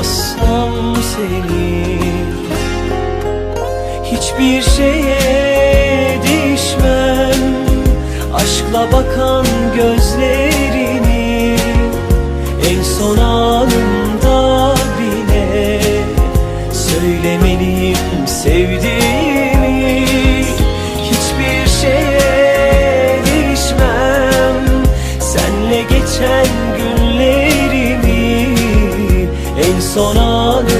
yazsam seni. Hiçbir şeye değişmem Aşkla bakan gözlerini En son anımda bile Söylemeliyim sevdiğimi. Hiçbir şeye değişmem Senle geçen günlerimi En son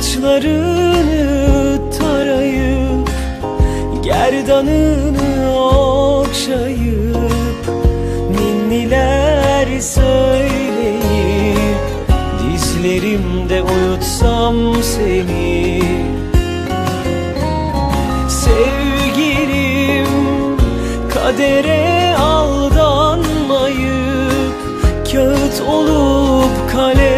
saçlarını tarayıp Gerdanını okşayıp Ninniler söyleyip Dizlerimde uyutsam seni. Sevgilim kadere aldanmayıp Kağıt olup kalem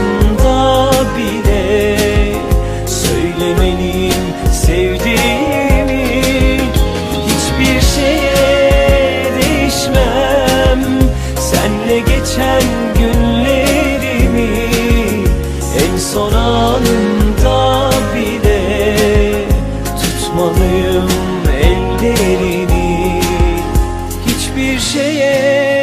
son anında bile. Tutmalıyım ellerini. Hiçbir şeye